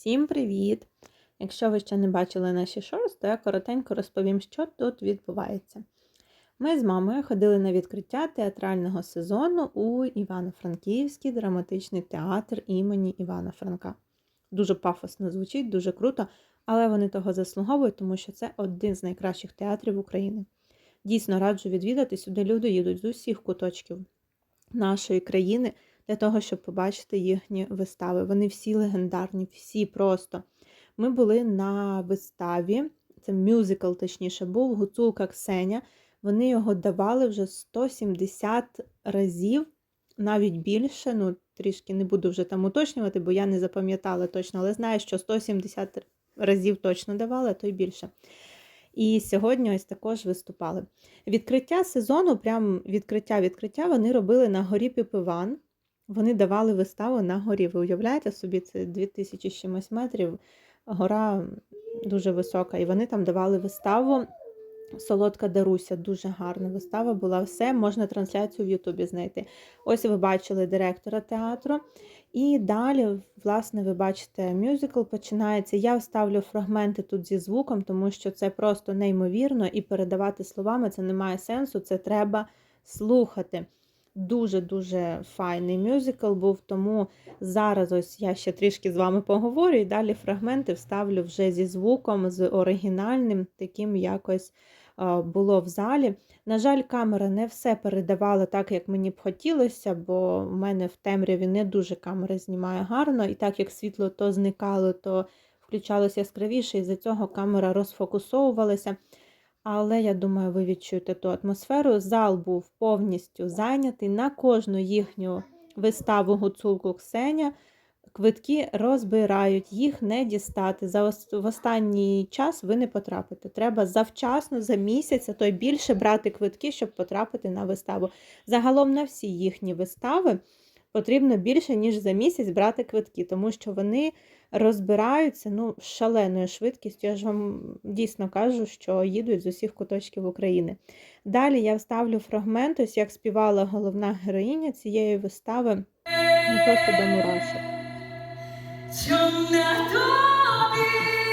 Всім привіт! Якщо ви ще не бачили наші шорс, то я коротенько розповім, що тут відбувається. Ми з мамою ходили на відкриття театрального сезону у Івано-Франківський драматичний театр імені Івана Франка. Дуже пафосно звучить, дуже круто, але вони того заслуговують, тому що це один з найкращих театрів України. Дійсно раджу відвідати сюди. Люди їдуть з усіх куточків нашої країни для того, щоб побачити їхні вистави. Вони всі легендарні, всі просто. Ми були на виставі, це мюзикл, точніше, був Гуцулка Ксеня. Вони його давали вже 170 разів, навіть більше. Ну, трішки не буду вже там уточнювати, бо я не запам'ятала точно, але знаю, що 170 разів точно давали, а то й більше. І сьогодні ось також виступали. Відкриття сезону, прям відкриття-відкриття, вони робили на горі Піпиван. Вони давали виставу на горі. Ви уявляєте собі, це 2000 чимось метрів, гора дуже висока. І вони там давали виставу. Солодка Даруся, дуже гарна вистава була. Все, можна трансляцію в Ютубі знайти. Ось ви бачили директора театру. І далі, власне, ви бачите, мюзикл починається. Я вставлю фрагменти тут зі звуком, тому що це просто неймовірно, і передавати словами це не має сенсу, це треба слухати. Дуже-дуже файний мюзикл був, тому зараз ось я ще трішки з вами поговорю і далі фрагменти вставлю вже зі звуком, з оригінальним, таким якось було в залі. На жаль, камера не все передавала так, як мені б хотілося, бо в мене в темряві не дуже камера знімає гарно, і так як світло то зникало, то включалося яскравіше, і за цього камера розфокусовувалася. Але я думаю, ви відчуєте ту атмосферу. Зал був повністю зайнятий на кожну їхню виставу гуцулку Ксеня. Квитки розбирають, їх не дістати. За в останній час ви не потрапите. Треба завчасно, за місяць, а то й більше брати квитки, щоб потрапити на виставу. Загалом на всі їхні вистави потрібно більше, ніж за місяць брати квитки, тому що вони розбираються ну, шаленою швидкістю. Я ж вам дійсно кажу, що їдуть з усіх куточків України. Далі я вставлю фрагмент, ось як співала головна героїня цієї вистави, ну, просто до мурашок. Чом на тобі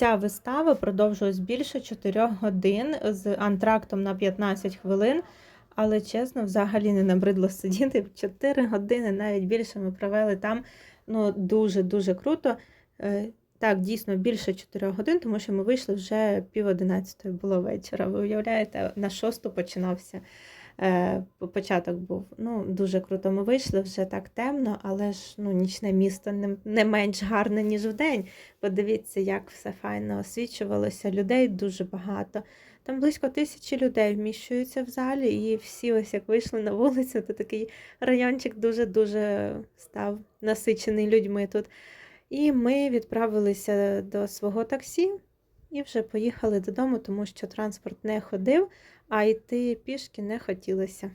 Вся вистава продовжилась більше 4 годин з антрактом на 15 хвилин. Але чесно, взагалі не набридло сидіти. 4 години, навіть більше ми провели там. Ну, дуже-дуже круто. Е, Так, дійсно, більше 4 годин, тому що ми вийшли вже пів одинадцятої було вечора. Ви уявляєте, на шосту починався початок був. Ну, дуже круто. Ми вийшли вже так темно, але ж ну, нічне місто не, не менш гарне, ніж вдень. Подивіться, як все файно освічувалося. Людей дуже багато. Там близько тисячі людей вміщуються в залі, і всі, ось як вийшли на вулицю, то такий райончик дуже-дуже став насичений людьми тут. І ми відправилися до свого таксі і вже поїхали додому, тому що транспорт не ходив, а йти пішки не хотілося.